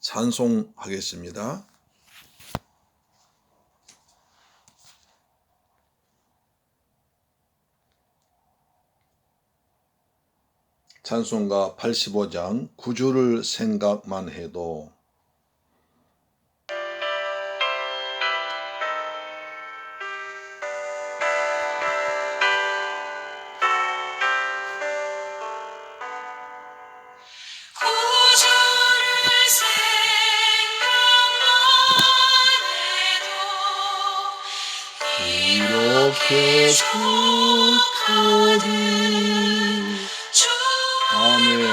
찬송하겠습니다. 찬송가 85장 구주를 생각만 해도 축하리 아멘.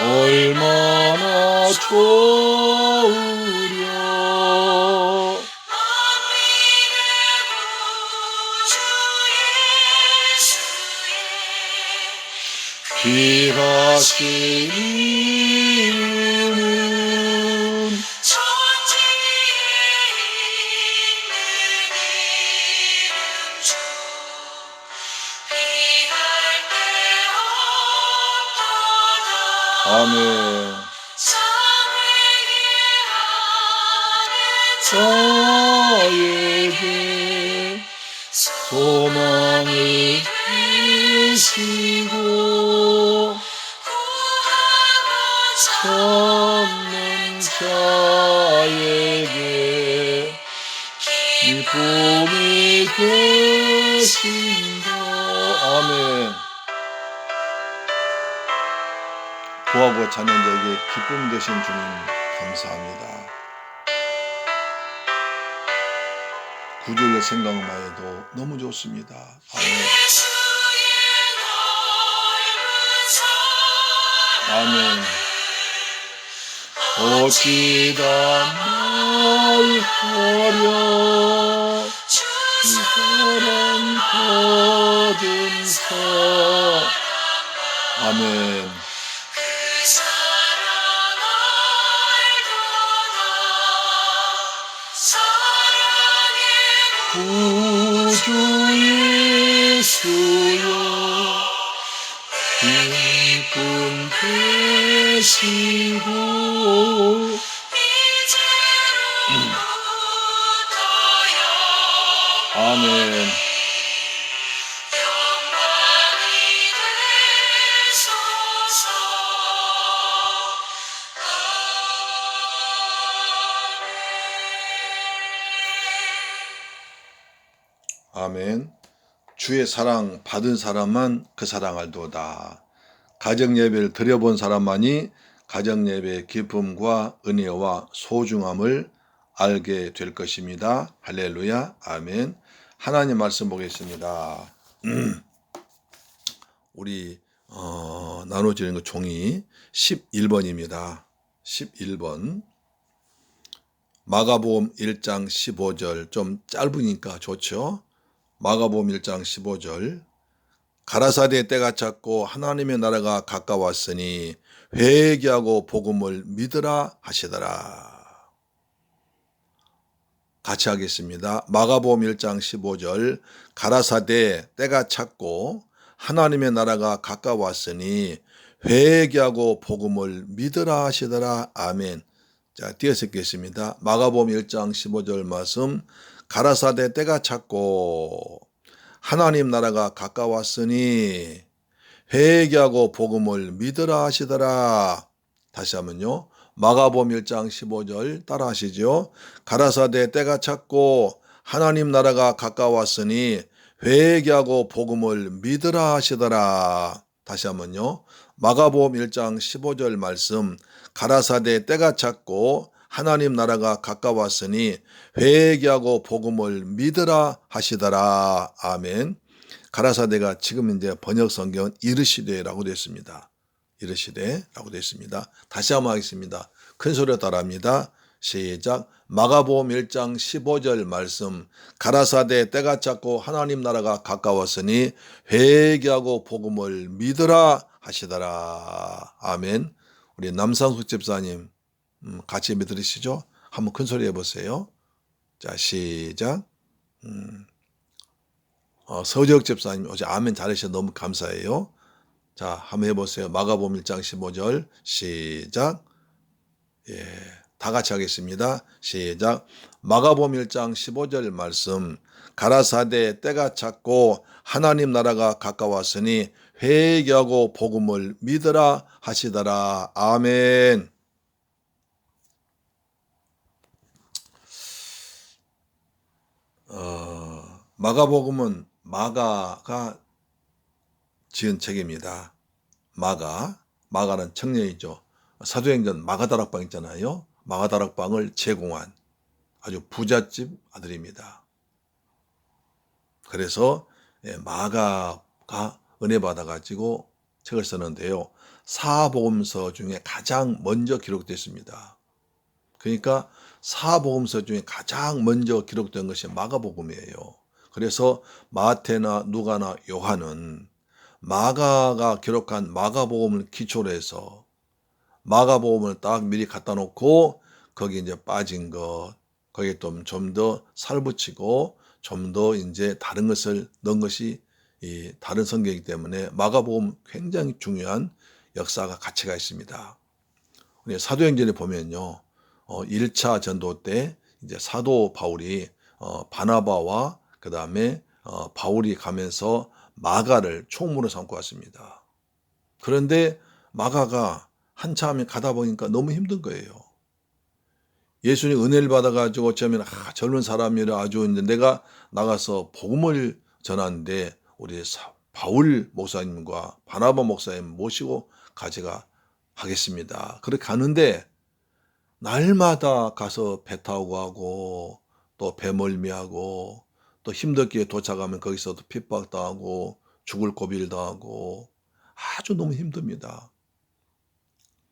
얼마나 좋으려 귀하신 찾는 자에게 기쁨이 되신다. 아멘. 구하고 찾는 자에게 기쁨 되신 주님 감사합니다. 구주를 생각만 해도 너무 좋습니다. 아멘. 아멘 어찌다 말하랴 이 사랑 받은 사 아멘. 그 구주 예수여 이제로부터 아멘 아멘. 주의 사랑 받은 사람만 그 사랑 알도다. 가정 예배를 드려본 사람만이 가정 예배의 기쁨과 은혜와 소중함을 알게 될 것입니다. 할렐루야. 아멘. 하나님 말씀 보겠습니다. 음. 우리 어, 나눠지는 그 종이 11번입니다. 11번. 마가복음 1장 15절 좀 짧으니까 좋죠. 마가복음 1장 15절 가라사대 때가 찼고 하나님의 나라가 가까웠으니 회개하고 복음을 믿으라 하시더라. 같이 하겠습니다. 마가복음 1장 15절 가라사대 때가 찼고 하나님의 나라가 가까웠으니 회개하고 복음을 믿으라 하시더라. 아멘. 자, 띄어서 읽겠습니다. 마가복음 1장 15절 말씀 가라사대 때가 찼고 하나님 나라가 가까웠으니 회개하고 복음을 믿으라 하시더라. 다시 하면요. 마가복음 1장 15절 따라 하시죠. 가라사대 때가 찼고 하나님 나라가 가까웠으니 회개하고 복음을 믿으라 하시더라. 다시 한번요. 마가복음 1장 15절 말씀 가라사대 때가 찼고 하나님 나라가 가까웠으니 회개하고 복음을 믿으라 하시더라. 아멘. 가라사대가 지금 이제 번역 성경은 이르시되라고 되어 있습니다. 이르시되라고 되어 있습니다. 다시 한번 하겠습니다. 큰 소리로 따라합니다. 시작. 마가복음 1장 15절 말씀. 가라사대 때가 찼고 하나님 나라가 가까웠으니 회개하고 복음을 믿으라 하시더라. 아멘. 우리 남상숙 집사님 음, 같이 믿으시죠? 한번 큰 소리 해보세요. 자 시작. 음, 어, 서지혁 집사님 어제 아멘 잘하셔서 너무 감사해요. 자 한번 해보세요. 마가복음 1장 15절 시작. 예, 다 같이 하겠습니다. 시작. 마가복음 1장 15절 말씀. 가라사대 때가 찼고 하나님 나라가 가까웠으니 회개하고 복음을 믿으라 하시더라. 아멘. 어, 마가복음은 마가가 지은 책입니다. 마가, 마가는 청년이죠. 사도행전 마가다락방 있잖아요. 마가다락방을 제공한 아주 부잣집 아들입니다. 그래서 예, 마가가 은혜 받아가지고 책을 썼는데요. 사복음서 중에 가장 먼저 기록됐습니다. 그러니까 사복음서 중에 가장 먼저 기록된 것이 마가복음이에요. 그래서 마태나 누가나 요한은 마가가 기록한 마가복음을 기초로 해서 마가복음을 딱 미리 갖다 놓고 거기 이제 빠진 것 거기에 좀 더 살붙이고 좀 더 이제 다른 것을 넣은 것이 이 다른 성경이기 때문에 마가복음 굉장히 중요한 역사가 가치가 있습니다. 사도행전에 보면요. 어 1차 전도 때 이제 사도 바울이 어 바나바와 그 다음에 어 바울이 가면서 마가를 총무로 삼고 왔습니다. 그런데 마가가 한참 가다 보니까 너무 힘든 거예요. 예수님 은혜를 받아가지고 처음에는 아, 젊은 사람이라 아주 이제 내가 나가서 복음을 전하는데 우리 사- 바울 목사님과 바나바 목사님 모시고 가져가 하겠습니다. 그렇게 가는데 날마다 가서 배 타고 가고 또 배멀미하고 또 힘들게 도착하면 거기서도 핍박당하고 죽을 고비를 당하고 아주 너무 힘듭니다.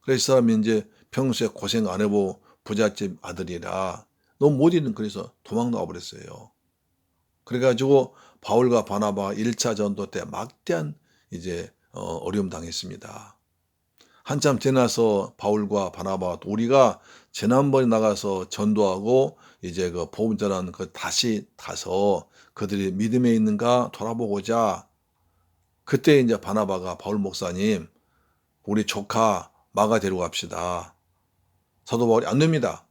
그래서 이 사람이 이제 평소에 고생 안 해보 부잣집 아들이라 너무 못 있는 그래서 도망 나와 버렸어요. 그래가지고 바울과 바나바 1차 전도 때 막대한 이제 어, 어려움 당했습니다. 한참 지나서 바울과 바나바 우리가 지난번에 나가서 전도하고 이제 그 복음 전하는 그 다시 가서 그들이 믿음에 있는가 돌아보고자 그때 이제 바나바가 바울 목사님 우리 조카 마가 데리고 갑시다. 사도 바울이 안 됩니다.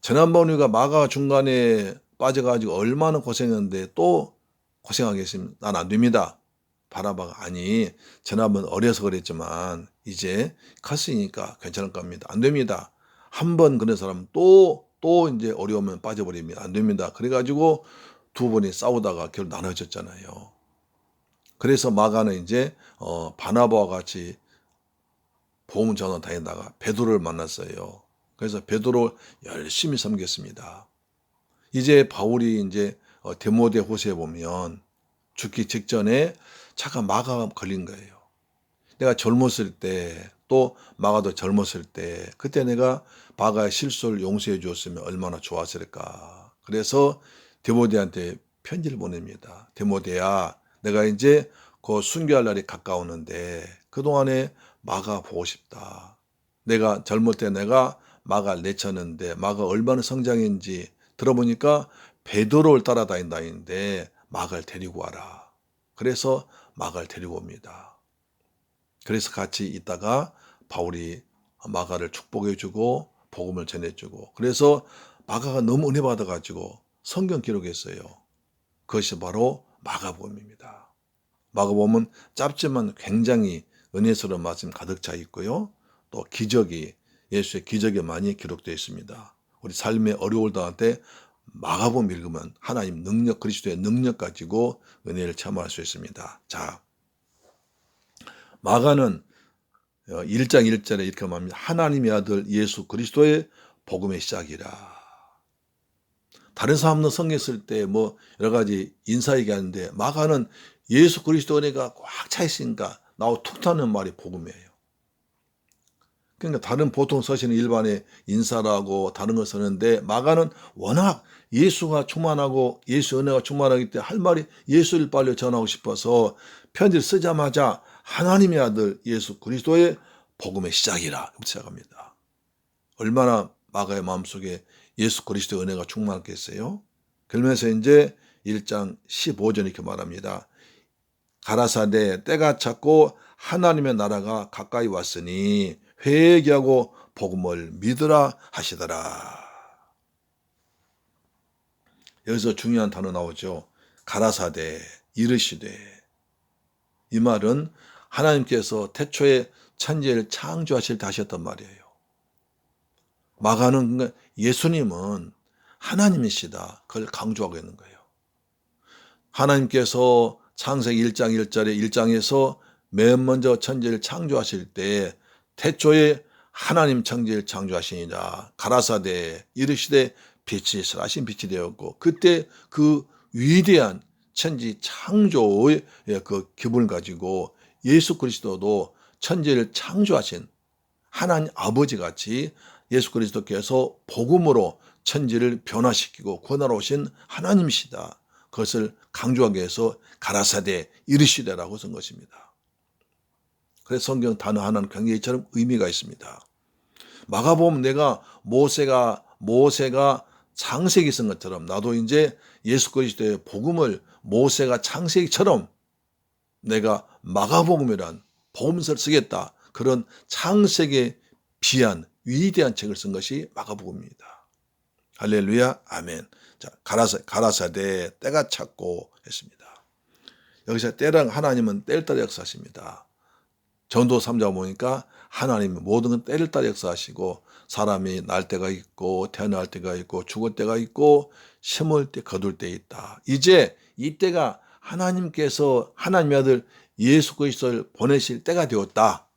지난번 우리가 마가 중간에 빠져가지고 얼마나 고생했는데 또 고생하겠습니다. 난 안 됩니다. 바나바가 아니 지난번 어려서 그랬지만 이제 컸으니까 괜찮을 겁니다. 안 됩니다. 한 번 그런 사람 또 또 이제 어려우면 빠져버립니다. 안 됩니다. 그래가지고 두 번이 싸우다가 결국 나눠졌잖아요. 그래서 마가는 이제 어, 바나바와 같이 보험 전원 다니다가 베드로를 만났어요. 그래서 베드로 열심히 섬겼습니다. 이제 바울이 이제 어, 데모데 호세에 보면 죽기 직전에 차가 마가 걸린 거예요. 내가 젊었을 때 또 마가도 젊었을 때 그때 내가 마가의 실수를 용서해 주었으면 얼마나 좋았을까. 그래서 데모데한테 편지를 보냅니다. 데모데야, 내가 이제 그 순교할 날이 가까우는데 그동안에 마가 보고 싶다. 내가 젊을 때 내가 마가를 내쳤는데 마가 얼마나 성장했는지 들어보니까 베드로를 따라다닌다는데 마가를 데리고 와라. 그래서 마가를 데리고 옵니다. 그래서 같이 있다가 바울이 마가를 축복해주고 복음을 전해주고 그래서 마가가 너무 은혜 받아가지고 성경 기록했어요. 그것이 바로 마가복음입니다. 마가복음은 짧지만 굉장히 은혜스러운 말씀 가득 차 있고요. 또 기적이 예수의 기적이 많이 기록되어 있습니다. 우리 삶의 어려울 당때 마가복음 읽으면 하나님 능력 그리스도의 능력 가지고 은혜를 체험할 수 있습니다. 자, 마가는 1장 1절에 이렇게 말합니다. 하나님의 아들 예수 그리스도의 복음의 시작이라. 다른 사람은 쓸때뭐 여러 가지 인사 얘기하는데 마가는 예수 그리스도 은혜가 꽉 차 있으니까 나와 툭 타는 말이 복음이에요. 그러니까 다른 보통 서시는 일반의 인사라고 다른 거 쓰는데 마가는 워낙 예수가 충만하고 예수 은혜가 충만하기 때문에 할 말이 예수를 빨리 전하고 싶어서 편지를 쓰자마자 하나님의 아들 예수 그리스도의 복음의 시작이라 시작합니다. 얼마나 마가의 마음속에 예수 그리스도의 은혜가 충만했겠어요? 그러면서 이제 1장 15절 이렇게 말합니다. 가라사대 때가 찼고 하나님의 나라가 가까이 왔으니 회개하고 복음을 믿으라 하시더라. 여기서 중요한 단어 나오죠. 가라사대 이르시되 이 말은 하나님께서 태초에 천지를 창조하실 때 하셨단 말이에요. 마가는 예수님은 하나님이시다. 그걸 강조하고 있는 거예요. 하나님께서 창세기 1장 1절에 1장에서 맨 먼저 천지를 창조하실 때 태초에 하나님 천지를 창조하시니라 가라사대 이르시되 빛이 슬하신 빛이 되었고 그때 그 위대한 천지 창조의 그 기분을 가지고 예수 그리스도도 천지를 창조하신 하나님 아버지 같이 예수 그리스도께서 복음으로 천지를 변화시키고 구원하러 오신 하나님이시다. 그것을 강조하기 위해서 가라사대 이르시되라고 쓴 것입니다. 그래서 성경 단어 하나는 굉장히 처럼 의미가 있습니다. 마가복음 내가 모세가 모세가 창세기 쓴 것처럼 나도 이제 예수 그리스도의 복음을 모세가 창세기처럼 내가 마가복음이란 복음서를 쓰겠다. 그런 창세기에 비한 위대한 책을 쓴 것이 마가복음입니다. 할렐루야, 아멘. 자, 가라사, 가라사대 때가 찼고 했습니다. 여기서 때랑 하나님은 때를 따라 역사하십니다. 전도 3자 보니까 하나님은 모든 건 때를 따라 역사하시고 사람이 날 때가 있고 태어날 때가 있고 죽을 때가 있고 심을 때 거둘 때 있다. 이제 이 때가 하나님께서 하나님의 아들 예수 그리스도를 보내실 때가 되었다.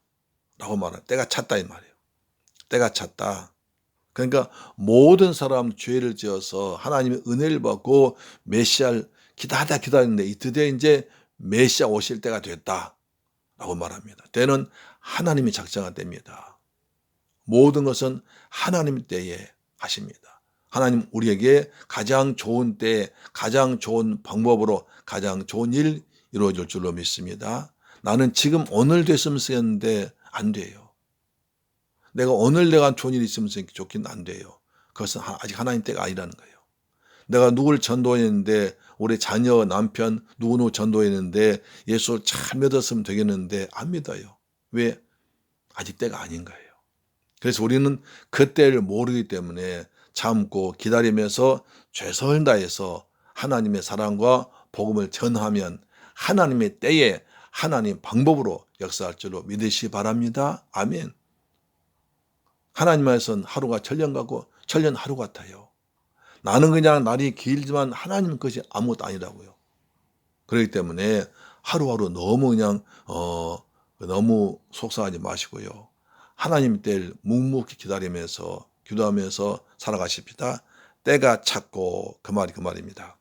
라고 말하 때가 찼다 이 말이에요. 때가 찼다. 그러니까 모든 사람 죄를 지어서 하나님의 은혜를 받고 메시아를 기다리다 기다리는데 이 드디어 이제 메시아 오실 때가 됐다. 라고 말합니다. 때는 하나님이 작정한 때입니다. 모든 것은 하나님 때에 하십니다. 하나님 우리에게 가장 좋은 때, 가장 좋은 방법으로 가장 좋은 일 이루어질 줄로 믿습니다. 나는 지금 오늘 됐으면 쓰였는데 안 돼요. 내가 오늘 내가 좋은 일이 있으면 좋긴 안 돼요. 그것은 아직 하나님 때가 아니라는 거예요. 내가 누굴 전도했는데 우리 자녀, 남편, 누구누구 전도했는데 예수를 잘 믿었으면 되겠는데 안 믿어요. 왜? 아직 때가 아닌 거예요. 그래서 우리는 그 때를 모르기 때문에 참고 기다리면서 최선을 다해서 하나님의 사랑과 복음을 전하면 하나님의 때에 하나님 방법으로 역사할 줄로 믿으시 바랍니다. 아멘. 하나님 안에서는 하루가 천년 같고 천년 하루 같아요. 나는 그냥 날이 길지만 하나님 것이 아무것도 아니라고요. 그렇기 때문에 하루하루 너무 그냥 어 너무 속상하지 마시고요. 하나님 때를 묵묵히 기다리면서 기도하면서 살아가십시다. 때가 찼고 그 말이 그 말입니다.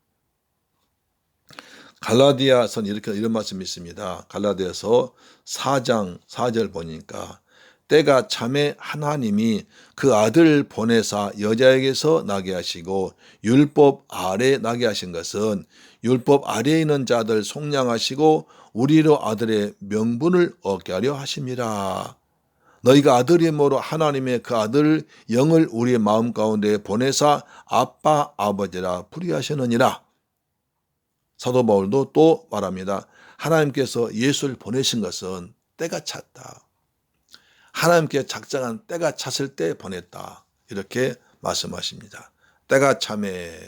갈라디아선 이렇게 이런 말씀이 있습니다. 갈라디아서 4장 4절 보니까 때가 참에 하나님이 그 아들 보내사 여자에게서 나게 하시고 율법 아래 나게 하신 것은 율법 아래에 있는 자들 속량하시고 우리로 아들의 명분을 얻게 하려 하심이라. 너희가 아들이므로 하나님의 그 아들 영을 우리의 마음 가운데 보내사 아빠 아버지라 부리하시느니라. 사도 바울도 또 말합니다. 하나님께서 예수를 보내신 것은 때가 찼다. 하나님께 작정한 때가 찼을 때 보냈다. 이렇게 말씀하십니다. 때가 참에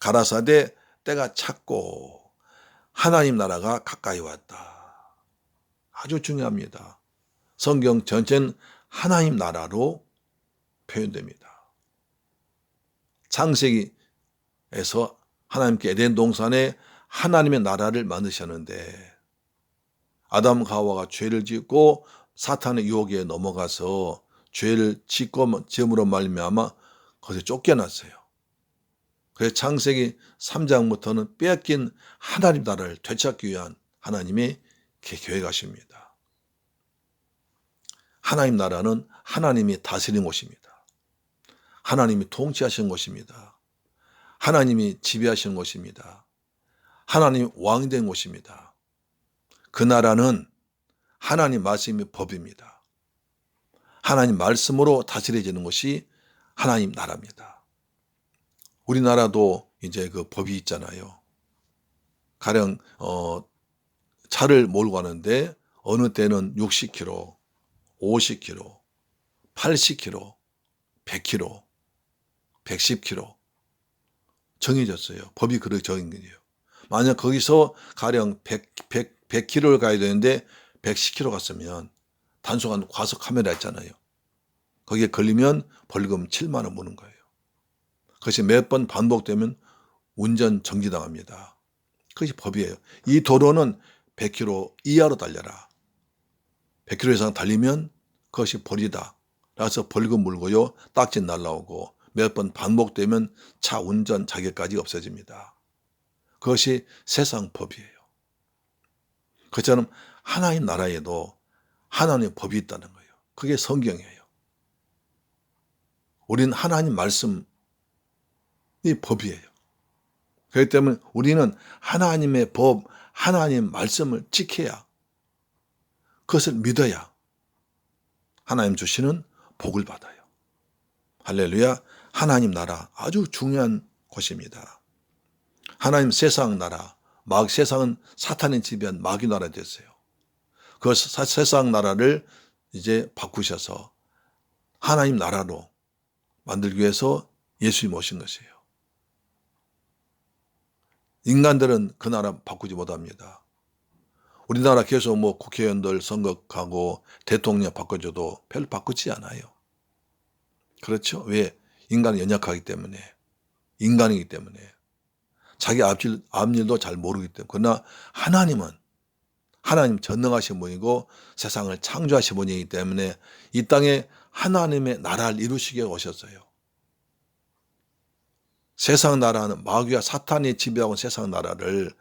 가라사대 때가 찼고 하나님 나라가 가까이 왔다. 아주 중요합니다. 성경 전체는 하나님 나라로 표현됩니다. 창세기에서 하나님께 에덴 동산에 하나님의 나라를 만드셨는데 아담 가와가 죄를 짓고 사탄의 유혹에 넘어가서 죄를 짓고 지음으로 말미암아 거기서 쫓겨났어요. 그래서 창세기 3장부터는 빼앗긴 하나님 나라를 되찾기 위한 하나님의 계획하십니다. 하나님 나라는 하나님이 다스리는 곳입니다. 하나님이 통치하시는 곳입니다. 하나님이 지배하시는 곳입니다. 하나님 왕이 된 곳입니다. 그 나라는 하나님 말씀이 법입니다. 하나님 말씀으로 다스려지는 것이 하나님 나라입니다. 우리나라도 이제 그 법이 있잖아요. 가령 어 차를 몰고 가는데 어느 때는 60km, 50km, 80km, 100km, 110km 정해졌어요. 법이 그렇게 정해진 거예요. 만약 거기서 가령 100, 100, 100km를 가야 되는데 110km 갔으면 단속한 과속 카메라 있잖아요. 거기에 걸리면 벌금 7만 원 무는 거예요. 그것이 몇 번 반복되면 운전 정지당합니다. 그것이 법이에요. 이 도로는 100km 이하로 달려라. 100km 이상 달리면 그것이 벌이다. 그래서 벌금 물고요. 딱지 날라오고 몇 번 반복되면 차 운전 자격까지 없어집니다. 그것이 세상 법이에요. 그처럼 하나님 나라에도 하나님의 법이 있다는 거예요. 그게 성경이에요. 우리는 하나님 말씀이 법이에요. 그렇기 때문에 우리는 하나님의 법, 하나님 말씀을 지켜야 그것을 믿어야 하나님 주시는 복을 받아요. 할렐루야. 하나님 나라 아주 중요한 곳입니다. 하나님 세상 나라, 막 세상은 사탄의 지배한 마귀 나라 됐어요. 그 세상 나라를 이제 바꾸셔서 하나님 나라로 만들기 위해서 예수님 오신 것이에요. 인간들은 그 나라 바꾸지 못합니다. 우리나라 계속 뭐 국회의원들 선거하고 대통령 바꿔줘도 별로 바꾸지 않아요. 그렇죠? 왜? 인간은 연약하기 때문에. 인간이기 때문에. 자기 앞일, 앞일도 잘 모르기 때문에. 그러나 하나님은 하나님 전능하신 분이고 세상을 창조하신 분이기 때문에 이 땅에 하나님의 나라를 이루시게 오셨어요. 세상 나라는 마귀와 사탄이 지배하고 세상 나라를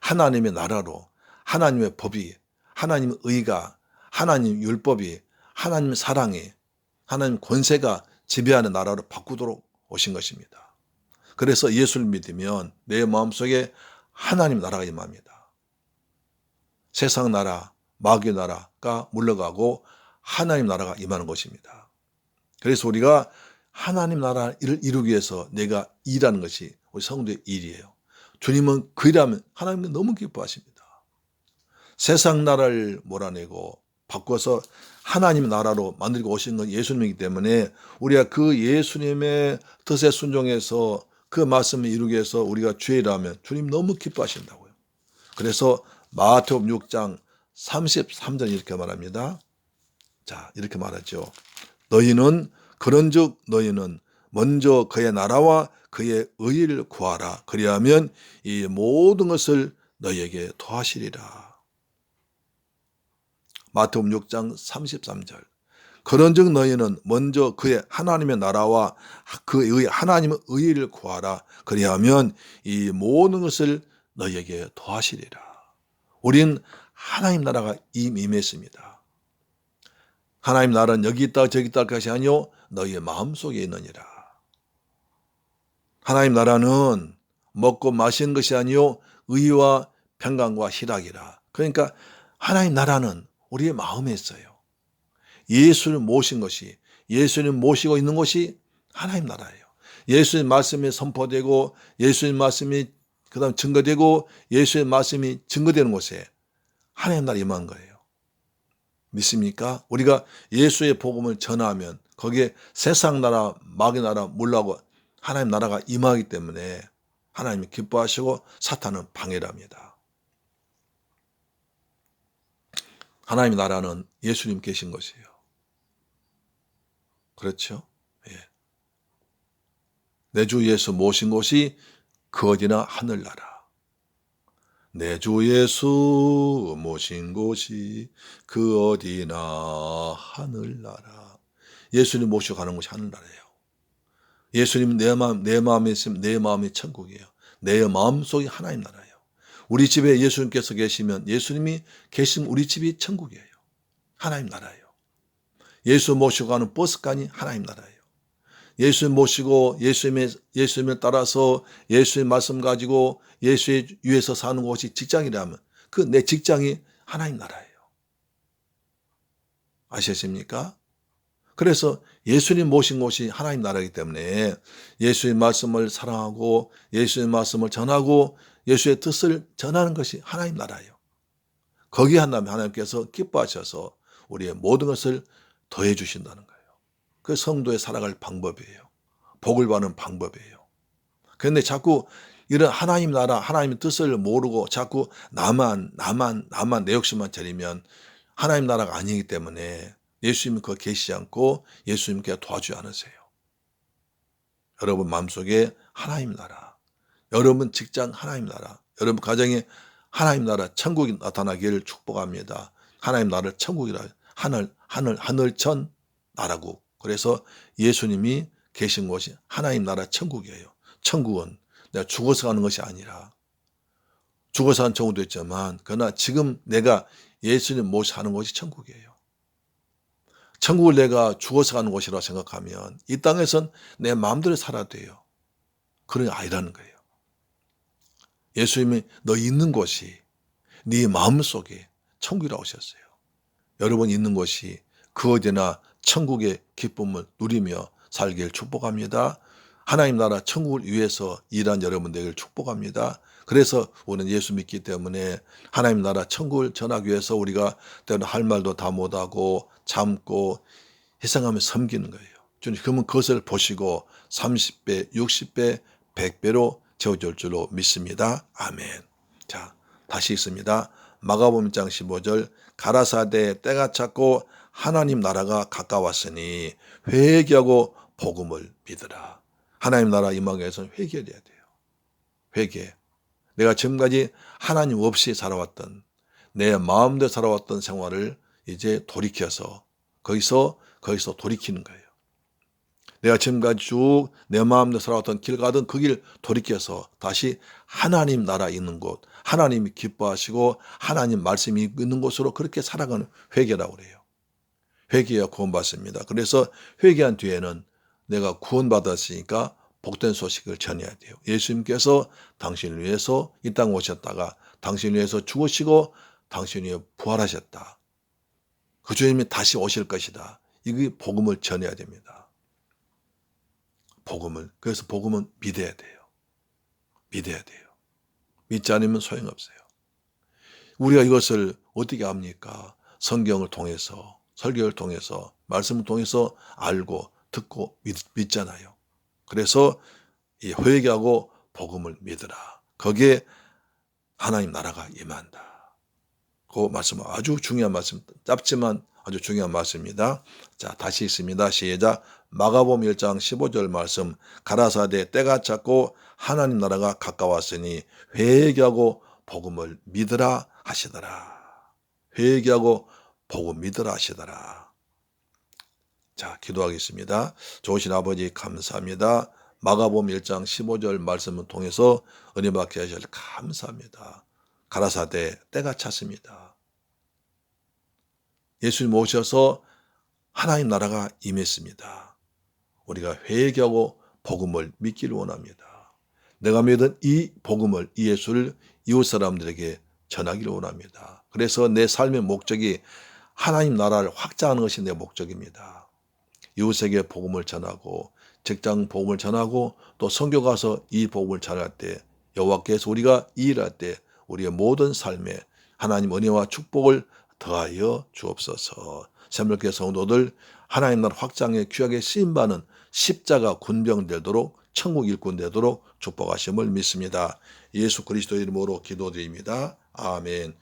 하나님의 나라로 하나님의 법이 하나님의 의가 하나님 율법이 하나님의 사랑이 하나님 권세가 지배하는 나라로 바꾸도록 오신 것입니다. 그래서 예수를 믿으면 내 마음속에 하나님 나라가 임합니다. 세상 나라, 마귀 나라가 물러가고 하나님 나라가 임하는 것입니다. 그래서 우리가 하나님 나라를 이루기 위해서 내가 일하는 것이 우리 성도의 일이에요. 주님은 그 일하면 하나님은 너무 기뻐하십니다. 세상 나라를 몰아내고 바꿔서 하나님 나라로 만들고 오신 건 예수님이기 때문에 우리가 그 예수님의 뜻에 순종해서 그 말씀을 이루기 위해서 우리가 죄라면 주님 너무 기뻐하신다고요. 그래서 마태복음 6장 33절 이렇게 말합니다. 자, 이렇게 말하죠. 너희는 그런즉 너희는 먼저 그의 나라와 그의 의를 구하라. 그리하면 이 모든 것을 너희에게 더하시리라. 마태복음 6장 33절. 그런즉 너희는 먼저 그의 하나님의 나라와 그의 하나님의 의를 구하라. 그리하면 이 모든 것을 너희에게 더하시리라. 우린 하나님 나라가 임했습니다. 하나님 나라는 여기 있다 저기 있다 할 것이 아니요 너희의 마음속에 있느니라. 하나님 나라는 먹고 마시는 것이 아니요 의와 평강과 희락이라. 그러니까 하나님 나라는 우리의 마음에 있어요. 예수를 모신 것이 예수님 모시고 있는 것이 하나님 나라예요. 예수님 말씀이 선포되고 예수님 말씀이 그다음 증거되고 예수의 말씀이 증거되는 곳에 하나님 나라 임한 거예요. 믿습니까? 우리가 예수의 복음을 전하면 거기에 세상 나라, 마귀 나라 물라고 하나님 나라가 임하기 때문에 하나님이 기뻐하시고 사탄은 방해를 합니다. 하나님의 나라는 예수님 계신 것이에요. 그렇죠? 예. 내주 예수 모신 곳이 그 어디나 하늘나라. 내주 예수 모신 곳이 그 어디나 하늘나라. 예수님 모시고 가는 곳이 하늘나라예요. 예수님 내 마음, 내 마음에 있으면 내 마음이 천국이에요. 내 마음 속이 하나님 나라예요. 우리 집에 예수님께서 계시면 예수님이 계신 우리 집이 천국이에요. 하나님 나라예요. 예수 모시고 가는 버스간이 하나님 나라예요. 예수 모시고 예수님의 예수님을 따라서 예수의 말씀 가지고 예수의 위에서 사는 곳이 직장이라면 그 내 직장이 하나님 나라예요. 아시겠습니까? 그래서 예수님 모신 곳이 하나님 나라이기 때문에 예수의 말씀을 사랑하고 예수의 말씀을 전하고 예수의 뜻을 전하는 것이 하나님 나라예요. 거기 한다면 하나님께서 기뻐하셔서 우리의 모든 것을 더해 주신다는 거예요. 그 성도의 살아갈 방법이에요. 복을 받는 방법이에요. 그런데 자꾸 이런 하나님 나라, 하나님의 뜻을 모르고 자꾸 나만, 나만, 나만 내 욕심만 차리면 하나님 나라가 아니기 때문에 예수님이 그 계시지 않고 예수님께 도와주지 않으세요. 여러분 마음속에 하나님 나라, 여러분 직장 하나님 나라, 여러분 가정에 하나님 나라 천국이 나타나기를 축복합니다. 하나님 나라를 천국이라 하늘 하늘 하늘천 나라고 그래서 예수님이 계신 곳이 하나님 나라 천국이에요. 천국은 내가 죽어서 가는 것이 아니라 죽어서 한 천국도 있지만 그러나 지금 내가 예수님 모시 하는 곳이 천국이에요. 천국을 내가 죽어서 가는 곳이라고 생각하면 이 땅에선 내 마음대로 살아도 돼요. 그런 게 아니라는 거예요. 예수님이 너 있는 곳이 네 마음속에 천국이라고 하셨어요. 여러분 있는 곳이 그 어디나 천국의 기쁨을 누리며 살길 축복합니다. 하나님 나라 천국을 위해서 일한 여러분 되길 축복합니다. 그래서 우리는 예수 믿기 때문에 하나님 나라 천국을 전하기 위해서 우리가 때로는 할 말도 다 못하고 참고 희생하며 섬기는 거예요. 주님 그러면 그것을 보시고 30배, 60배, 100배로 채워줄 줄로 믿습니다. 아멘. 자, 다시 있습니다. 마가복음 장 15절 가라사대 때가 찼고 하나님 나라가 가까웠으니 회개하고 복음을 믿으라. 하나님 나라 임하기 위해서는 회개해야 돼요. 회개. 내가 지금까지 하나님 없이 살아왔던 내 마음대로 살아왔던 생활을 이제 돌이켜서 거기서 거기서 돌이키는 거예요. 내가 지금까지 쭉 내 마음대로 살아왔던 길 가던 그 길 돌이켜서 다시 하나님 나라 있는 곳, 하나님이 기뻐하시고 하나님 말씀이 있는 곳으로 그렇게 살아가는 회개라고 그래요. 회개야 구원받습니다. 그래서 회개한 뒤에는 내가 구원받았으니까 복된 소식을 전해야 돼요. 예수님께서 당신을 위해서 이 땅 오셨다가 당신을 위해서 죽으시고 당신 위해 부활하셨다. 그 주님이 다시 오실 것이다. 이게 복음을 전해야 됩니다. 복음을. 그래서 복음은 믿어야 돼요. 믿어야 돼요. 믿지 않으면 소용없어요. 우리가 이것을 어떻게 합니까? 성경을 통해서, 설교를 통해서, 말씀을 통해서 알고 듣고 믿, 잖아요 그래서 이 회개하고 복음을 믿으라. 거기에 하나님 나라가 임한다. 그 말씀 아주 중요한 말씀, 짧지만 아주 중요한 말씀입니다. 자, 다시 있습니다. 시작. 마가복음 1장 15절 말씀. 가라사대 때가 찼고 하나님 나라가 가까웠으니 회개하고 복음을 믿으라 하시더라. 회개하고 복음 믿으라 하시더라. 자, 기도하겠습니다. 좋으신 아버지 감사합니다. 마가복음 1장 15절 말씀을 통해서 은혜 받게 하셔서 감사합니다. 가라사대 때가 찼습니다. 예수님 오셔서 하나님 나라가 임했습니다. 우리가 회개하고 복음을 믿기를 원합니다. 내가 믿은 이 복음을 이 예수를 이웃 사람들에게 전하기를 원합니다. 그래서 내 삶의 목적이 하나님 나라를 확장하는 것이 내 목적입니다. 이웃에게 복음을 전하고 직장 복음을 전하고 또 선교 가서 이 복음을 전할 때 여호와께서 우리가 일할 때 우리의 모든 삶에 하나님 은혜와 축복을 더하여 주옵소서. 새물교 성도들 하나님 나라 확장에 귀하게 쓰임받는 십자가 군병 되도록 천국 일꾼 되도록 축복하심을 믿습니다. 예수 그리스도 이름으로 기도드립니다. 아멘.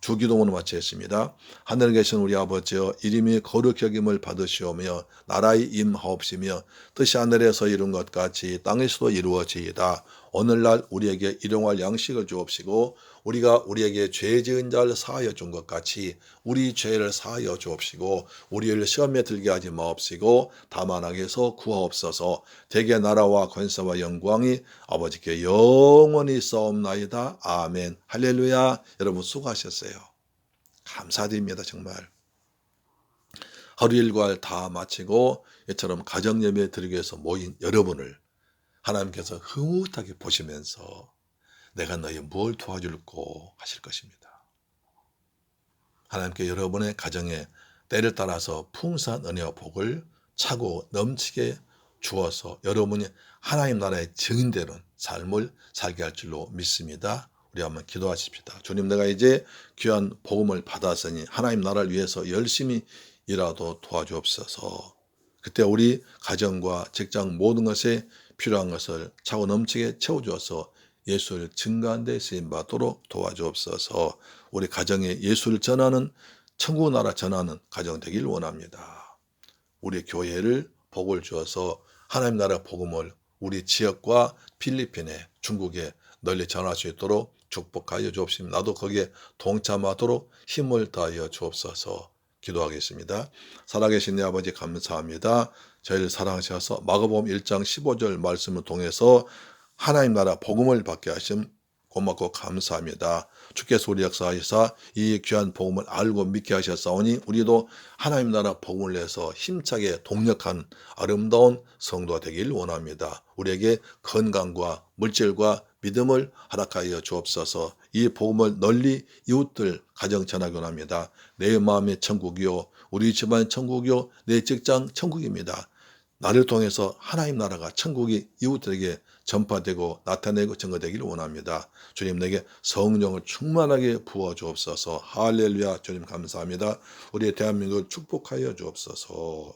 주기도문을 마치겠습니다. 하늘에 계신 우리 아버지여 이름이 거룩히 여김을 받으시오며 나라의 임하옵시며 뜻이 하늘에서 이룬 것 같이 땅에서도 이루어지이다. 오늘날 우리에게 일용할 양식을 주옵시고 우리가 우리에게 죄 지은 자를 사하여 준 것 같이 우리 죄를 사하여 주옵시고 우리를 시험에 들게 하지 마옵시고 다만 악에서 구하옵소서 대개 나라와 권세와 영광이 아버지께 영원히 싸움나이다. 아멘. 할렐루야. 여러분 수고하셨어요. 감사드립니다. 정말. 하루 일과를 다 마치고 이처럼 가정 예배 드리기 위해서 모인 여러분을 하나님께서 흐뭇하게 보시면서 내가 너희 뭘 도와줄고 하실 것입니다. 하나님께 여러분의 가정에 때를 따라서 풍성한 은혜와 복을 차고 넘치게 주어서 여러분이 하나님 나라의 증인되는 삶을 살게 할 줄로 믿습니다. 우리 한번 기도하십시다. 주님 내가 이제 귀한 복음을 받았으니 하나님 나라를 위해서 열심히 일하도 도와주옵소서. 그때 우리 가정과 직장 모든 것에 필요한 것을 차고 넘치게 채워주어서 예수를 증거한 데 쓰임받도록 도와주옵소서 우리 가정에 예수를 전하는 천국 나라 전하는 가정 되길 원합니다. 우리 교회를 복을 주어서 하나님 나라 복음을 우리 지역과 필리핀에 중국에 널리 전할 수 있도록 축복하여 주옵시면 나도 거기에 동참하도록 힘을 다하여 주옵소서 기도하겠습니다. 살아계신 내 아버지 감사합니다. 저희를 사랑하셔서 마가복음 1장 15절 말씀을 통해서 하나님 나라 복음을 받게 하심 고맙고 감사합니다. 주께서 우리 역사하시사 이 귀한 복음을 알고 믿게 하셨사오니 우리도 하나님 나라 복음을 내서 힘차게 동력한 아름다운 성도가 되길 원합니다. 우리에게 건강과 물질과 믿음을 허락하여 주옵소서 이 복음을 널리 이웃들 가정 전하곤합니다. 내 마음의 천국이요. 우리 집안 천국이요. 내 직장 천국입니다. 나를 통해서 하나님 나라가 천국이 이웃들에게 전파되고 나타내고 증거되기를 원합니다. 주님 내게 성령을 충만하게 부어 주옵소서. 할렐루야. 주님 감사합니다. 우리의 대한민국을 축복하여 주옵소서.